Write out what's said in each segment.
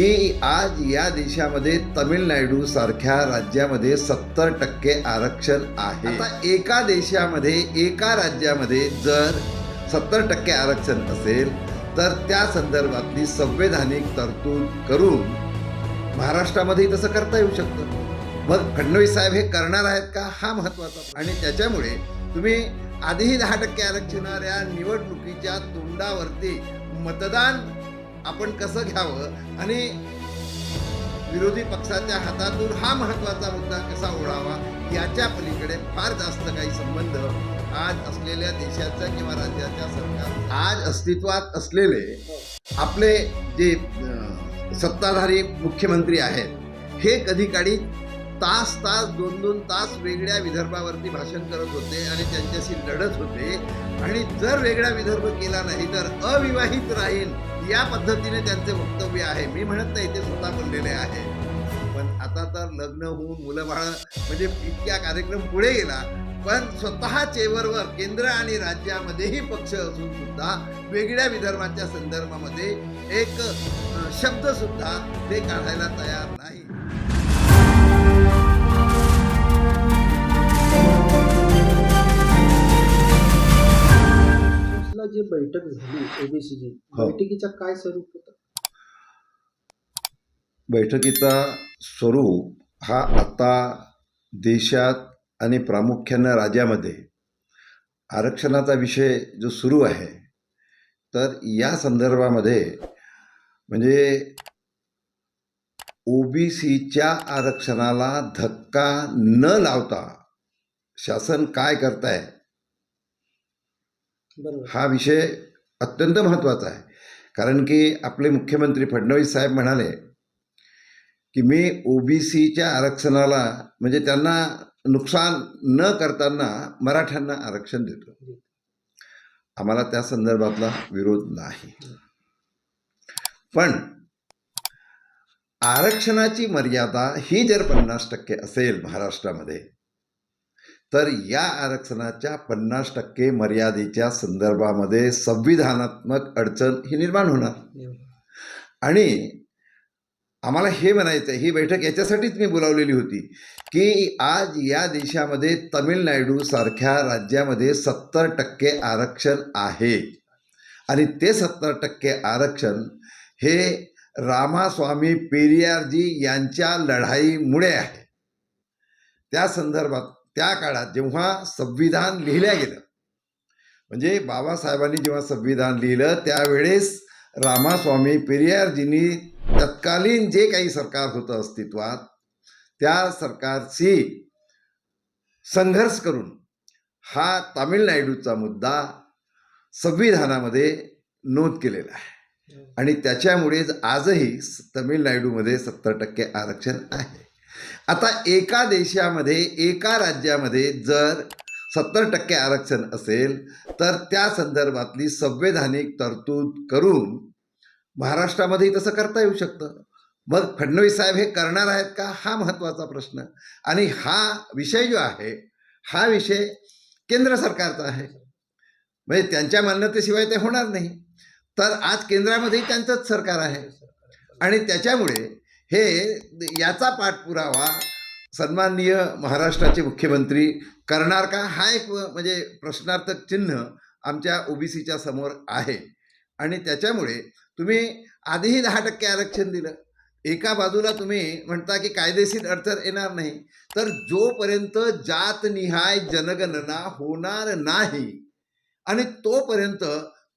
की आज या देशामध्ये तमिळनाडू सारख्या राज्यामध्ये सत्तर टक्के आरक्षण आहे. आता एका देशामध्ये एका राज्यामध्ये जर सत्तर टक्के आरक्षण असेल तर त्या संदर्भातली संवैधानिक तरतूद करून महाराष्ट्रामध्ये तसं करता येऊ शकतं. मग फडणवीस साहेब हे करणार आहेत का? हा महत्त्वाचा प्रश्न. आणि त्याच्यामुळे तुम्ही आधीही दहा टक्के आरक्षणाऱ्या निवडणुकीच्या तोंडावरती मतदान आपण कसं घ्यावं? आणि विरोधी पक्षाच्या हातातून हा महत्त्वाचा मुद्दा कसा ओढावा? याच्या पलीकडे फार जास्त काही संबंध आज असलेल्या देशाच्या किंवा राज्याच्या सरकार आज अस्तित्वात असलेले आपले जे सत्ताधारी मुख्यमंत्री आहेत हे कधी काळी तास तास दोन दोन तास वेगळ्या विदर्भावरती भाषण करत होते आणि त्यांच्याशी लढत होते. आणि जर वेगळा विदर्भ केला नाही तर अविवाहित राहील. या पद्धतीने त्यांचे वक्तव्य आहे. मी म्हणत नाही ते स्वतः बोललेले आहे. पण आता तर लग्न होऊन मुलं बाळ म्हणजे इतक्या कार्यक्रम पुढे गेला. पण स्वतः चेवरवर केंद्र आणि राज्यामध्येही पक्ष असून सुद्धा वेगळ्या विदर्भाच्या संदर्भामध्ये एक शब्द सुद्धा ते काढायला तयार नाही ला जी बैठक झाली ओबीसीची हो. बैठकीचा काय स्वरूप होतं बैठकीचा स्वरूप हा आता देशात आणि प्रामुख्यानं राज्यामध्ये आरक्षणाचा विषय जो सुरू आहे तर या संदर्भामध्ये म्हणजे ओबीसीच्या आरक्षणाला धक्का न लावता शासन काय करताय हा विषय अत्यंत महत्त्वाचा आहे. कारण की आपले मुख्यमंत्री फडणवीस साहेब म्हणाले की मी ओबीसीच्या आरक्षणाला म्हणजे त्यांना नुकसान न करताना मराठ्यांना आरक्षण देतो. आम्हाला त्या संदर्भातला विरोध नाही. पण आरक्षणाची मर्यादा ही जर पन्नास टक्के असेल महाराष्ट्रामध्ये तर या आरक्षणाच्या पन्नास टक्के मर्यादेच्या संदर्भामध्ये संविधानात्मक अडचण ही निर्माण होणार. आणि आम्हाला हे म्हणायचं आहे ही बैठक याच्यासाठीच मी बोलावलेली होती की आज या देशामध्ये तमिळनाडू सारख्या राज्यामध्ये सत्तर टक्के आरक्षण आहे. आणि ते सत्तर टक्के आरक्षण हे रामास्वामी पेरियारजी यांच्या लढाईमुळे आहे. त्या संदर्भात त्या काळात जेव्हा संविधान लिहिल्या गेलं म्हणजे बाबासाहेबांनी जेव्हा संविधान लिहिलं त्यावेळेस रामास्वामी पेरियारजींनी तत्कालीन जे काही सरकार होतं अस्तित्वात त्या सरकारशी संघर्ष करून हा तामिळनाडूचा मुद्दा संविधानामध्ये नोंद केलेला आहे. आणि त्याच्यामुळेच आजही स- तमिळनाडूमध्ये सत्तर टक्के आरक्षण आहे. आता एका देशामध्ये एका राज्यामध्ये जर सत्तर टक्के आरक्षण असेल तर त्या संदर्भातली संवैधानिक तरतूद करून महाराष्ट्रामध्ये तसं करता येऊ शकतं. मग फडणवीस साहेब हे करणार आहेत का? हा महत्त्वाचा प्रश्न. आणि हा विषय जो आहे हा विषय केंद्र सरकारचा आहे. म्हणजे त्यांच्या मान्यतेशिवाय ते होणार नाही. तर आज केंद्रामध्येही त्यांचंच सरकार आहे. आणि त्याच्यामुळे हे याचा पाठपुरावा सन्माननीय महाराष्ट्राचे मुख्यमंत्री करणार का? हा एक म्हणजे प्रश्नार्थक चिन्ह आमच्या ओबीसीच्या समोर आहे. आणि त्याच्यामुळे तुम्ही आधीही दहा टक्के आरक्षण दिलं. एका बाजूला तुम्ही म्हणता की कायदेशीर अडचण येणार नाही. तर जोपर्यंत जातनिहाय जनगणना होणार नाही आणि तोपर्यंत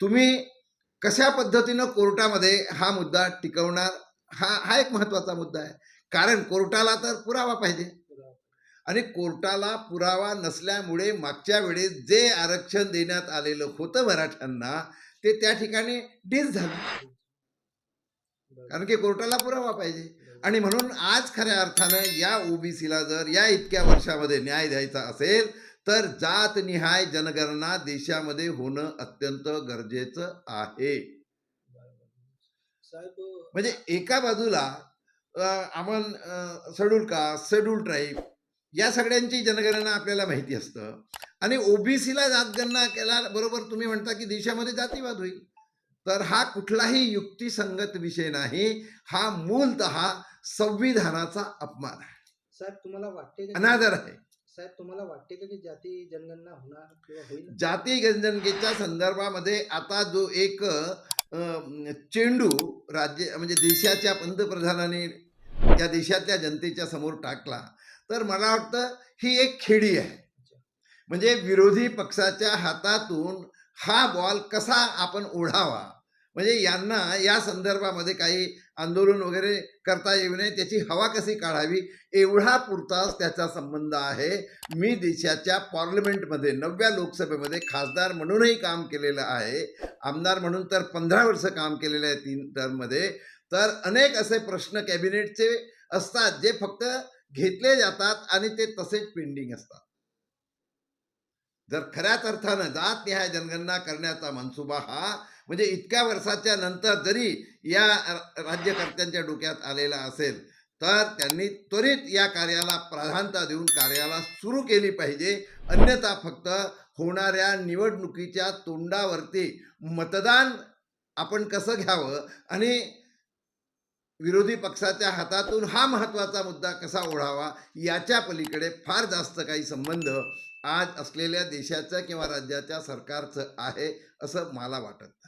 तुम्ही कशा पद्धतीनं कोर्टामध्ये हा मुद्दा टिकवणार? हा हा एक महत्त्वाचा मुद्दा आहे. कारण कोर्टाला तर पुरावा पाहिजे. आणि कोर्टाला पुरावा नसल्यामुळे मागच्या वेळेस जे आरक्षण देण्यात आलेलं होतं मराठ्यांना ते त्या ठिकाणी डिस झालं. कारण की कोर्टाला पुरावा पाहिजे. आणि म्हणून आज खऱ्या अर्थानं या ओबीसीला जर या इतक्या वर्षामध्ये न्याय द्यायचा असेल तर जातनिहाय जनगणना देशामध्ये होणं अत्यंत गरजेचं आहे. म्हणजे एका बाजूला आपण शेड्यूल कास्ट शेड्यूल ट्राईब या सगळ्यांची जनगणना आपल्याला माहिती असतं. आणि ओबीसीला जातगणना केल्या बरोबर तुम्ही म्हणता की देशामध्ये जातीवाद होईल. तर हा कुठलाही युक्तिसंगत विषय नाही. हा मूलतः संविधानाचा अपमान आहे. साहेब तुम्हाला वाटते का अनादर आहे. साहेब तुम्हाला वाटते का की जाती जनगणना होणार जाती जनगणनेच्या संदर्भामध्ये आता जो एक चेंडू राज्य म्हणजे देशाच्या पंतप्रधानाने या देशातल्या जनतेच्या समोर टाकला. तर मला वाटतं ही एक खेडी आहे. म्हणजे विरोधी पक्षाच्या हातातून हा बॉल कसा आपण ओढावा? म्हणजे यांना या संदर्भामध्ये काही आंदोलन वगैरे करता येऊ नये त्याची हवा कशी काढावी एवढा पुरताच त्याचा संबंध आहे. मी देशाच्या पार्लमेंटमध्ये नवव्या लोकसभेमध्ये खासदार म्हणूनही काम केलेलं आहे. आमदार म्हणून तर पंधरा वर्ष काम केलेलं आहे तीन टर्ममध्ये. तर अनेक असे प्रश्न कॅबिनेटचे असतात जे फक्त घेतले जातात आणि ते तसेच पेंडिंग असतात. जर खऱ्याच अर्थानं जात निहाय जनगणना करण्याचा मनसुबा हा म्हणजे इतक्या वर्षाच्या नंतर जरी या राज्यकर्त्यांच्या डोक्यात आलेला असेल तर त्यांनी त्वरित या कार्याला प्राधान्यता देऊन कार्याला सुरू केली पाहिजे. अन्यथा फक्त होणाऱ्या निवडणुकीच्या तोंडावरती मतदान आपण कसं घ्यावं आणि विरोधी पक्षाच्या हातातून हा महत्त्वाचा मुद्दा कसा ओढावा याच्या पलीकडे फार जास्त काही संबंध आज असलेल्या देशाचं किंवा राज्याच्या सरकारचं आहे असं मला वाटत.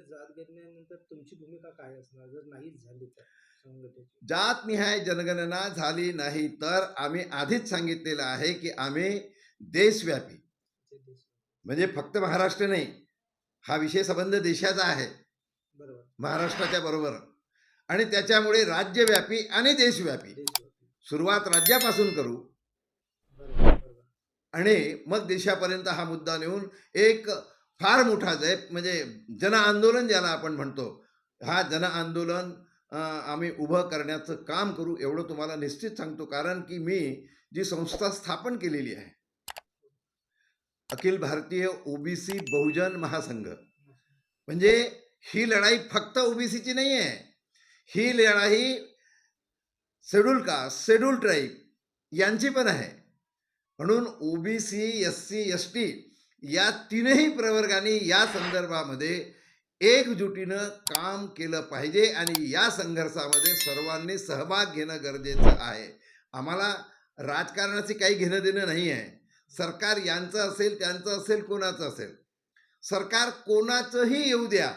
जात गणनेनंतर तुमची भूमिका काय असणार? जर नाहीच झाली तर संघटनेची? जातनिहाय जनगणना झाली नाही तर आम्ही आधीच सांगितलेलं आहे की आम्ही देशव्यापी. म्हणजे फक्त महाराष्ट्र नाही हा विषय संबंध देशाचा आहे. बरोबर. महाराष्ट्राच्या बरोबर. आणि त्याच्यामुळे राज्यव्यापी आणि देशव्यापी. सुरुवात राज्यापासून करू. आणि मग देशापर्यंत हा मुद्दा नेऊन एक फार मोठा जय म्हणजे जन आंदोलन ज्याला आपण म्हणतो हा जन आंदोलन आम्ही उभं करण्याचं काम करू एवढं तुम्हाला निश्चित सांगतो. कारण की मी जी संस्था स्थापन केलेली आहे अखिल भारतीय ओबीसी बहुजन महासंघ म्हणजे ही लढाई फक्त ओबीसीची नाही आहे. ही लढाई शेड्यूल कास्ट शेड्यूल ट्राईब यांची पण आहे. म्हणून OBC S C S T या तीनही प्रवर्गाने या संदर्भामध्ये एकजुटीनं काम केलं पाहिजे आणि या संघर्षामध्ये सर्वांनी सहभाग घेणं गरजेचं आहे. आम्हाला राजकारणाचे काही घेणं देणं नाही आहे सरकार यांचं असेल त्यांचं असेल कोणाचं असेल. सरकार कोणाचंही येऊ द्या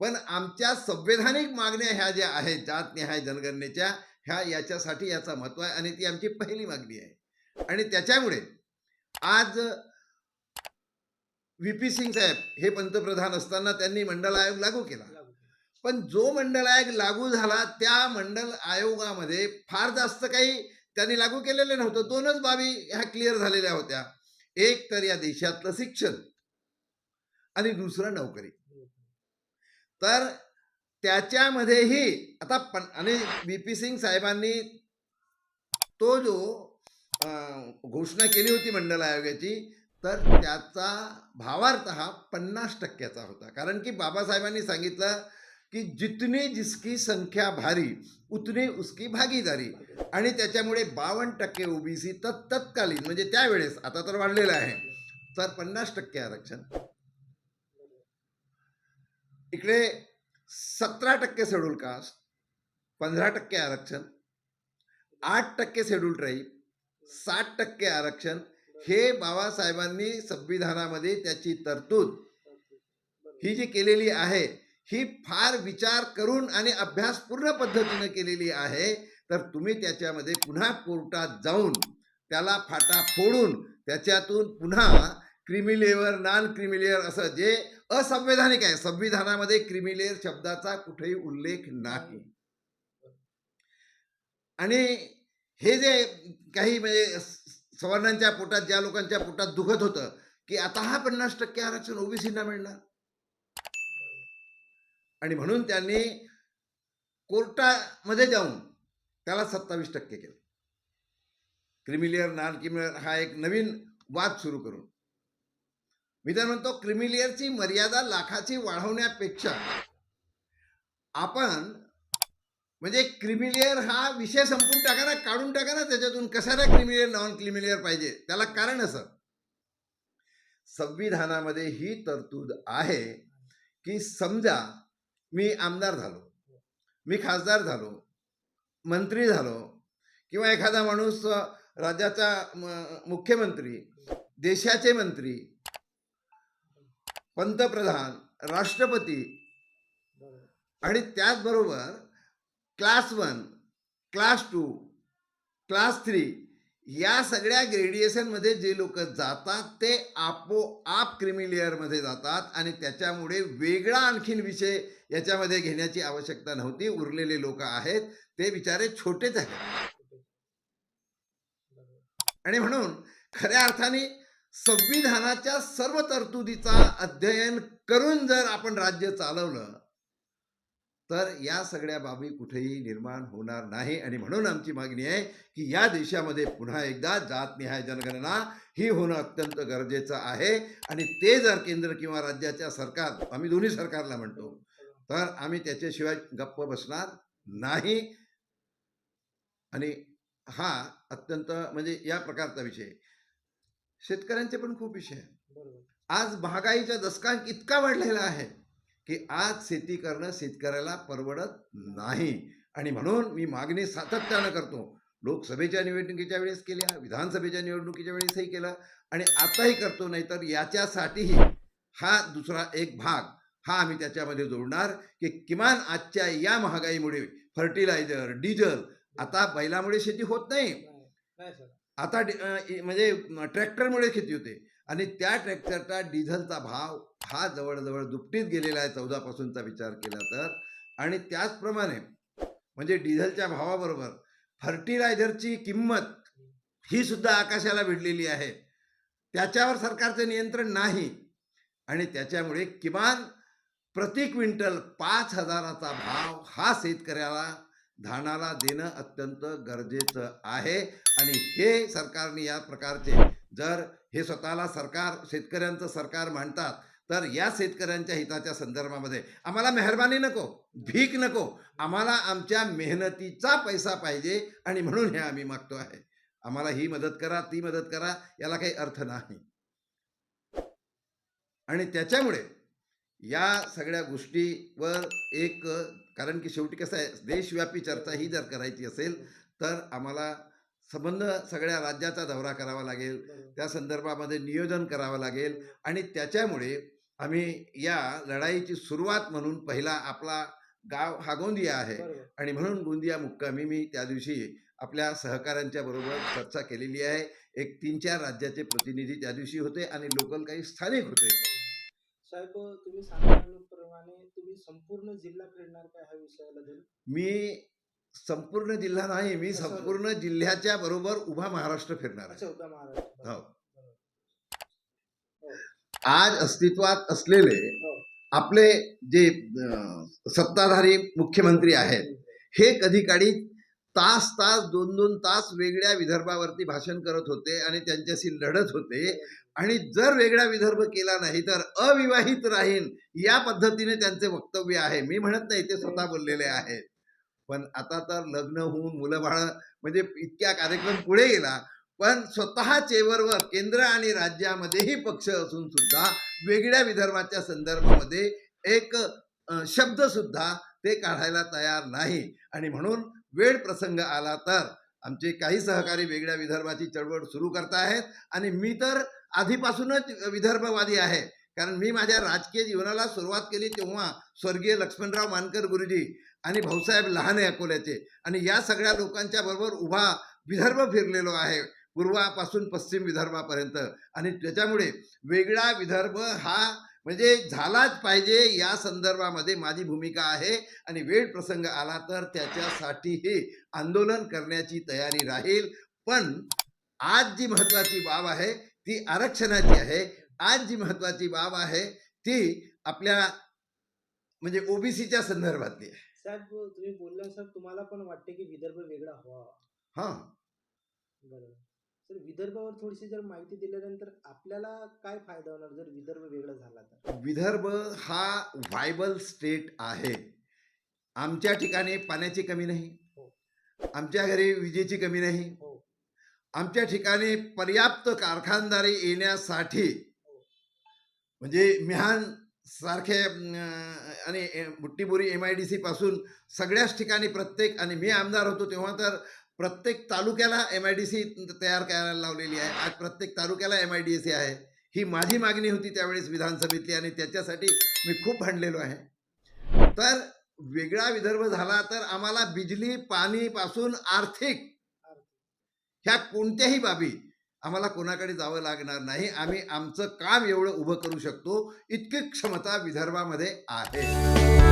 पण आमच्या संवैधानिक मागण्या ह्या ज्या आहेत जात जनगणनेच्या ह्या याच्यासाठी याचं महत्त्व आहे आणि ती आमची पहिली मागणी आहे. आणि त्याच्यामुळे आज व्ही पी सिंग साहेब हे पंतप्रधान असताना त्यांनी मंडल आयोग लागू केला. पण जो मंडल आयोग लागू झाला त्या मंडल आयोगामध्ये फार जास्त काही त्यांनी लागू केलेलं नव्हतं. दोनच बाबी ह्या क्लिअर झालेल्या होत्या. एक तर या देशातलं शिक्षण आणि दुसरं नोकरी. तर त्याच्यामध्येही आता पण आणि बी पी सिंग साहेबांनी तो जो घोषणा केली होती मंडल आयोगाची तर त्याचा भावार्थ हा पन्नास टक्क्याचा होता. कारण की बाबासाहेबांनी सांगितलं की जितनी जिसकी संख्या भारी उतनी उसकी भागीदारी. आणि त्याच्यामुळे बावन्न टक्के ओबीसी तत् तत्कालीन म्हणजे त्यावेळेस आता तर वाढलेलं आहे. तर पन्नास टक्के आरक्षण. इकडे सतरा टक्के शेड्यूल कास्ट पंधरा टक्के आरक्षण आठ टक्के शेड्यूल ट्राईब साठ टक्के आरक्षण हे बाबासाहेबांनी संविधानामध्ये त्याची तरतूद ही जी केलेली आहे ही फार विचार करून आणि अभ्यासपूर्ण पद्धतीनं केलेली आहे तर तुम्ही त्याच्यामध्ये पुन्हा कोर्टात जाऊन त्याला फाटा फोडून त्याच्यातून पुन्हा क्रिमिलेअर नॉन क्रिमिलेअर असं जे असंवैधानिक आहे संविधानामध्ये क्रिमिलेअर शब्दाचा कुठेही उल्लेख नाही. आणि हे जे काही म्हणजे सवर्णांच्या पोटात ज्या लोकांच्या पोटात दुखत होतं की आता हा पन्नास टक्के आरक्षण ओबीसीना मिळणार? आणि म्हणून त्यांनी कोर्टामध्ये जाऊन त्याला सत्तावीस टक्के केलं. क्रिमिलियर नॉन क्रिमिलियर हा एक नवीन वाद सुरू करून. मी तर म्हणतो क्रिमिलियरची मर्यादा लाखाची वाढवण्यापेक्षा आपण म्हणजे क्रिमिलियर हा विषय संपून टाका ना काढून टाका ना त्याच्यातून. कशाला क्रिमिलियर नॉन क्रिमिलियर पाहिजे? त्याला कारण असं. संविधानामध्ये ही तरतूद आहे की समजा मी आमदार झालो मी खासदार झालो मंत्री झालो किंवा एखादा माणूस राज्याचा मुख्यमंत्री देशाचे मंत्री पंतप्रधान राष्ट्रपती आणि त्याचबरोबर class one class two class three या सगळ्या ग्रेडिएशनमध्ये जे लोक जातात ते आपोआप क्रिमिलेअरमध्ये जातात आणि त्याच्यामुळे वेगळा आणखीन विषय याच्यामध्ये घेण्याची आवश्यकता नव्हती. उरलेले लोक आहेत ते बिचारे छोटेच आहेत. आणि म्हणून खऱ्या अर्थाने संविधानाच्या सर्व तरतुदीचा अध्ययन करून जर आपण राज्य चालवलं तर या सगळ्या बाबी कुठेही निर्माण होणार नाही. आणि म्हणून आमची मागणी आहे की या देशामध्ये पुन्हा एकदा जातनिहाय जनगणना ही होणं अत्यंत गरजेचं आहे. आणि ते जर केंद्र किंवा राज्याच्या सरकार आम्ही दोन्ही सरकारला म्हणतो तर आम्ही त्याच्याशिवाय गप्प बसणार नाही. आणि हा अत्यंत म्हणजे या प्रकारचा विषय. शेतकऱ्यांचे पण खूप विषय. आज महागाईचा दशकांक इतका वाढलेला आहे. की आज शेती करणं शेतकऱ्याला परवडत नाही. आणि म्हणून मी मागणी सातत्यानं करतो. लोकसभेच्या निवडणुकीच्या वेळेस केल्या विधानसभेच्या निवडणुकीच्या वेळेसही केलं आणि आताही करतो नाहीतर याच्यासाठीही हा दुसरा एक भाग हा आम्ही त्याच्यामध्ये जोडणार की किमान आजच्या या महागाईमुळे फर्टिलायझर डिझेल आता बैलामुळे शेती होत नाही. आता म्हणजे ट्रॅक्टरमुळे शेती होते. आणि त्या ट्रॅक्टरचा डिझेलचा भाव हा जवळजवळ दुपटीत गेलेला आहे चौदापासूनचा विचार केला तर. आणि त्याचप्रमाणे म्हणजे डिझेलच्या भावाबरोबर फर्टिलायझरची किंमत ही सुद्धा आकाशाला भिडलेली आहे. त्याच्यावर सरकारचं नियंत्रण नाही. आणि त्याच्यामुळे किमान प्रति क्विंटल पाच हजाराचा भाव हा शेतकऱ्याला धानाला देणं अत्यंत गरजेचं आहे. आणि हे सरकारने या प्रकारचे जर हे स्वतःला सरकार शेतकऱ्यांचं सरकार म्हणतात तर या शेतकऱ्यांच्या हिताच्या संदर्भामध्ये आम्हाला मेहरबानी नको भीक नको. आम्हाला आमच्या मेहनतीचा पैसा पाहिजे आणि म्हणून हे आम्ही मागतो आहे. आम्हाला ही मदत करा ती मदत करा याला काही अर्थ नाही. आणि त्याच्यामुळे या सगळ्या गोष्टीवर एक कारण की शेवटी कसं आहे देशव्यापी चर्चा ही जर करायची असेल तर आम्हाला संबंध सगळ्या राज्याचा दौरा करावा लागेल. त्या संदर्भामध्ये नियोजन करावं लागेल. आणि त्याच्यामुळे आम्ही या लढाईची सुरुवात म्हणून पहिला आपला गाव हा गोंदिया आहे. आणि म्हणून गोंदिया मुक्कामी मी त्या दिवशी आपल्या सहकाऱ्यांच्या बरोबर चर्चा केलेली आहे. एक तीन चार राज्याचे प्रतिनिधी त्या दिवशी होते आणि लोकल काही स्थानिक होते. साहेब तुम्ही तुम्ही संपूर्ण जिल्हा फिरणार काय विषयाला धरून? मी संपूर्ण जिल्हा नाही मी संपूर्ण जिल्ह्याच्या बरोबर उभा महाराष्ट्र फिरणार आहे हो. हो. आज अस्तित्वात असलेले हो. आपले जे सत्ताधारी मुख्यमंत्री आहेत हे कधी काळी तास तास दोन दोन तास वेगळ्या विदर्भावरती भाषण करत होते आणि त्यांच्याशी लढत होते आणि जर वेगळा विदर्भ केला नाही तर अविवाहित राहीन या पद्धतीने त्यांचे वक्तव्य आहे मी म्हणत नाही ते स्वतः बोललेले आहेत पण आता तर लग्न होऊन मुलं बाळ म्हणजे इतक्या कार्यक्रम पुढे गेला. पण स्वतः चेवरवर केंद्र आणि राज्यामध्येही पक्ष असून सुद्धा वेगळ्या विदर्भाच्या संदर्भामध्ये एक शब्द सुद्धा ते काढायला तयार नाही. आणि म्हणून वेळ प्रसंग आला तर आमचे काही सहकारी वेगळ्या विदर्भाची चळवळ सुरू करतायत आणि मी तर आधीपासूनच विदर्भवादी आहे. कारण मी माझ्या राजकीय जीवनाला सुरुवात केली तेव्हा स्वर्गीय लक्ष्मणराव मानकर गुरुजी आणि भाऊसाहेब लहाने अकोल्याचे. आणि या सगळ्या लोकांच्या बरोबर उभा विदर्भ फिरलेलो आहे. पूर्वापासून पश्चिम विदर्भापर्यंत. आणि त्याच्यामुळे वेगळा विदर्भ हा म्हणजे झालाच पाहिजे या संदर्भामध्ये माझी भूमिका आहे. आणि वेळ प्रसंग आला तर त्याच्यासाठीही आंदोलन करण्याची तयारी राहील. पण आज जी महत्त्वाची बाब आहे ती आरक्षणाची आहे. आज जी महत्त्वाची बाब आहे ती आपल्या म्हणजे ओबीसीच्या संदर्भातली आहे. साहेब तुम्ही बोलला सर तुम्हाला पण वाटते की विदर्भ वेगळा व्हावा हां. बरोबर. सर विदर्भावर थोडीशी जर माहिती दिल्यानंतर आपल्याला काय फायदा होणार जर विदर्भ वेगळा झाला तर? विदर्भ हा व्हायबल स्टेट आहे. आमच्या ठिकाणी पाण्याची कमी नाही. हो. आमच्या घरी विजेची कमी नाही. हो. आमच्या ठिकाणी पर्याप्त कारखानदारी येण्यासाठी हो. म्हणजे मिहान सारखे आणि Butibori M I D C पासून सगळ्याच ठिकाणी प्रत्येक आणि मी आमदार होतो तेव्हा तर प्रत्येक तालुक्याला एम आय डी सी तयार करायला लावलेली आहे. आज प्रत्येक तालुक्याला एम आय डी सी आहे. ही माझी मागणी होती त्यावेळेस विधानसभेतली आणि त्याच्यासाठी मी खूप भांडलेलो आहे. तर वेगळा विदर्भ झाला तर आम्हाला बिजली पाणीपासून आर्थिक ह्या कोणत्याही बाबी आम्हाला कोणाकडे जावं लागणार नाही. आम्ही आमचं काम एवढं उभं करू शकतो. इतकी क्षमता विदर्भामध्ये आहे.